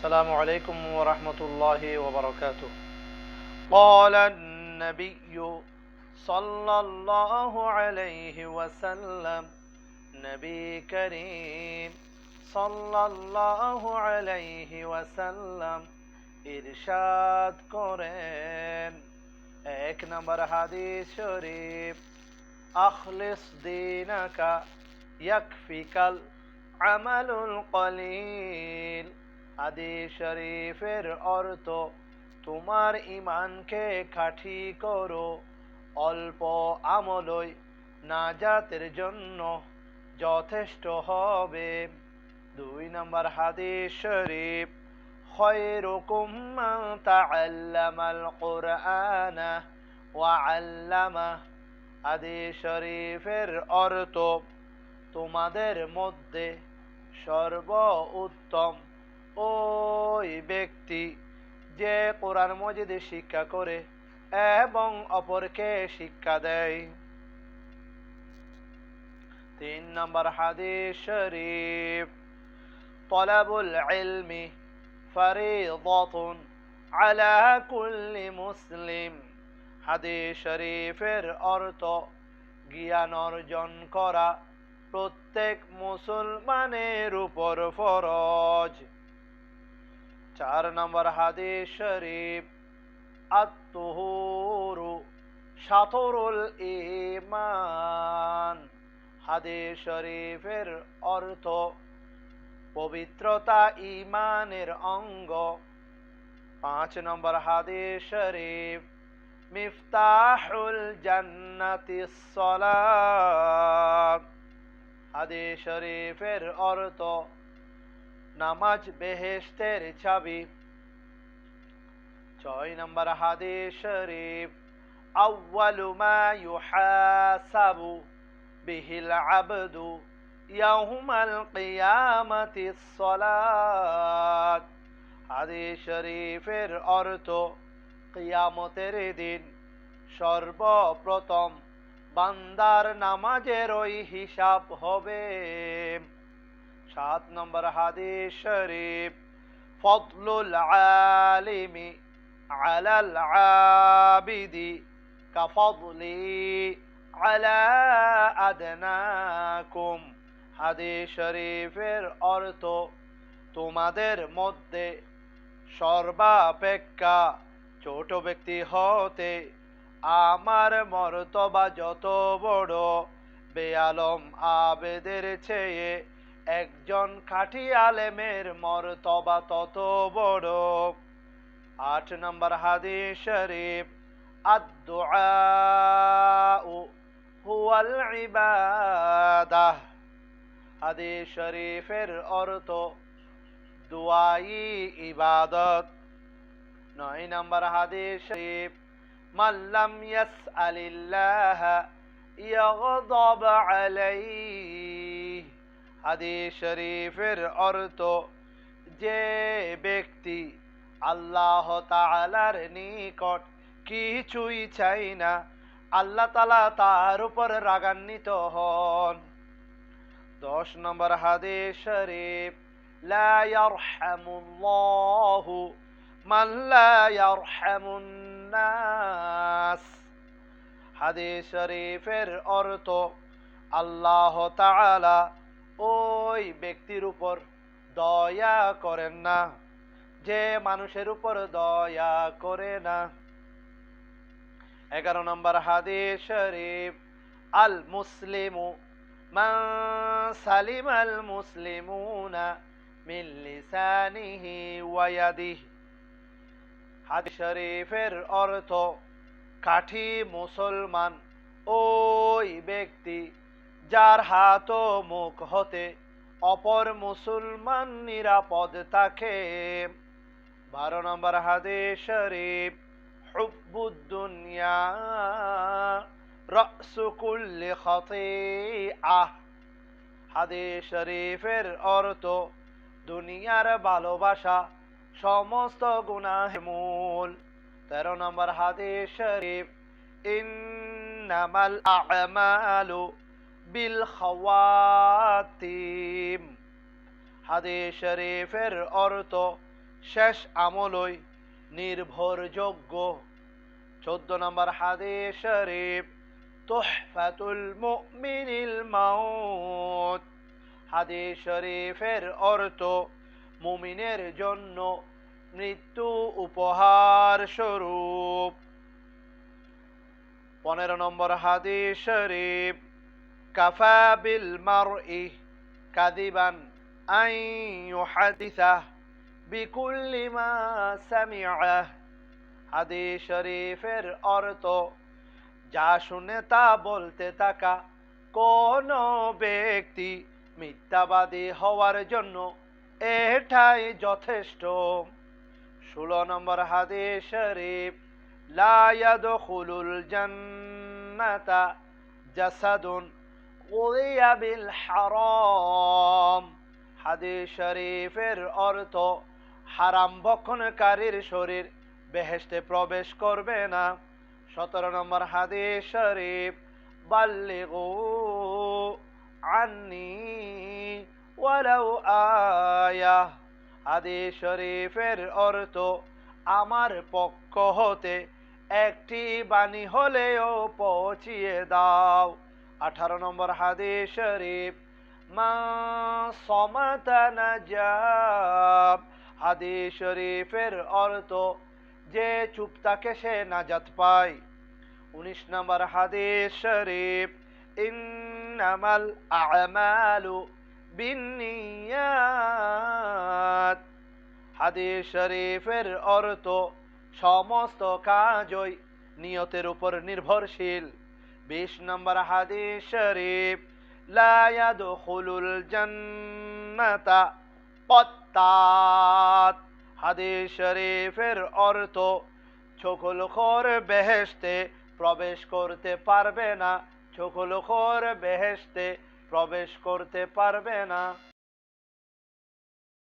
السلام عليكم ورحمة الله وبركاته قال النبي صلى الله عليه وسلم نبي كريم صلى الله عليه وسلم ইরশাদ করেন এক নম্বর হাদিস শরীফ আখলিস দিনাকা ইয়াকফিকাল আমালুল কলিল হাদিস শরীফের অর্থ তোমার ইমানকে খাঁটি করো অল্প আমলই নাজাতের জন্য যথেষ্ট হবে দুই নম্বর হাদিস শরীফ خيركم من تعلم القرآن وعلمه হাদিস শরীফের অর্থ তোমাদের মধ্যে সর্ব উত্তম ওই ব্যক্তি যে কোরআন মজিদে শিক্ষা করে এবং অপরকে শিক্ষা দেয়। তিন নম্বর হাদিস শরীফ, তলাবুল ফারি ফরিদতুন আলা কুল্লি মুসলিম। হাদিস শরীফের অর্থ জ্ঞান অর্জন করা প্রত্যেক মুসলমানের উপর ফরজ। চার নম্বর হাদিস শরীফ আত্মহুরু সাথরুল ইমান হাদিস শরীফের অর্থ পবিত্রতা ইমানের অঙ্গ পাঁচ নম্বর হাদিস শরীফ মিফতাহুল জান্নাতি সলা হাদিস শরীফের অর্থ নামাজ বেহেশতের চাবি ছয় নম্বর হাদিস শরীফ আউয়ালু মা ইউহাসাবু বিহিল আবদু يوم القيامة الصلاة হাদিস শরীফের অর্থ কিয়ামতের দিন সর্বপ্রথম বান্দার নামাজের ওই হিসাব হবে সাত নম্বর হাদিস শরীফ, ফদলুল আলিমি আলাল আবিদি কাফদলি আলা আদনাকুম। হাদিস শরীফের অর্থ, তোমাদের মধ্যে সর্বাপেক্ষা ছোট ব্যক্তি হতে আমার মর্তবা যত বড়, বেআলম আবেদের চেয়ে একজন খাঁটি আলেমের মর্তবা তত বড়। আট নম্বর হাদিস শরীফ আদ ইবাদাহ। শরীফের অর্থ দুয়াই ইবাদত। নয় নম্বর হাদিস শরীফ মাল্লাম ইয়াস আলিল্লাহ ইয়াগদাব আলাইহি হাদিস শরীফের অর্থ যে ব্যক্তি আল্লাহ তাআলার নিকট কিছুই চাই না আল্লাহ তালা তার উপর রাগান্বিত হন দশ নম্বর হাদিস শরীফ لا يرحم الله من لا يرحم الناس হাদিস শরীফের অর্থ আল্লাহ তাআলা ওই ব্যক্তির উপর দয়া করেন না, যে মানুষের উপর দয়া করে না। এগারো নম্বর হাদিস শরীফ, আল মুসলিমু সালিম আল মুসলিমুনা মিন লিসানিহি ওয়া ইয়াদিহি। হাদিস শরীফের অর্থ, কাঠি মুসলমান ওই ব্যক্তি যার হাত ও মুখ হতে অপর মুসলমান নিরাপদ থাকে। বারো নম্বর হাদে শরীফ আহ হাদে শরীফের অর্থ, দুনিয়ার ভালোবাসা সমস্ত গুণাহ মূল। তেরো নম্বর হাদে শরীফ, ইন্নামাল আমালু বিল খাওয়াতিম। হাদিস শরীফের অর্থ, শেষ আমলই নির্ভরযোগ্য। চোদ্দ নম্বর হাদে শরীফ, তোহফাতুল মুমিনিল মাউত। হাদিস শরীফের অর্থ, মুমিনের জন্য মৃত্যু উপহার স্বরূপ। পনেরো নম্বর হাদিস শরীফ কাদিবান আই শরীফের অর্থ, যা শুনে তা বলতে থাকা কোন ব্যক্তি মিথ্যাবাদী হওয়ার জন্য এটাই যথেষ্ট। ষোলো নম্বর হাদিস শরীফ, লা ইয়াদখুলুল জান্নাতা জাসাদুন বিল হারাম হাদিস শরীফের অর্থ, হারাম ভক্ষণকারীর শরীর, বেহেশতে প্রবেশ করবে না। সতেরো নম্বর হাদিস শরীফ, বাল্লিগু আন্নি ওয়ালাউ আয়া। হাদিস শরীফের অর্থ, আমার পক্ষ হতে একটি বাণী হলেও পৌঁছিয়ে দাও। আঠারো নম্বর হাদিস শরীফ, মা হাদিস শরীফের অর্থ, যে চুপ থাকে সে নাজাত পায়। উনিশ নম্বর হাদিস শরীফ, ইন্নামাল আমালু বিন্নিয়াত। হাদিস শরীফের অর্থ, সমস্ত কাজই নিয়তের উপর নির্ভরশীল। বিশ নম্বর হাদিস শরীফ, লা ইয়াদখুলুল জান্নাতা কত্তাত হাদিস শরীফের অর্থ ছকুল খোর বেহেস্তে প্রবেশ করতে পারবে না ছকুল খোর বেহেস্তে প্রবেশ করতে পারবে না।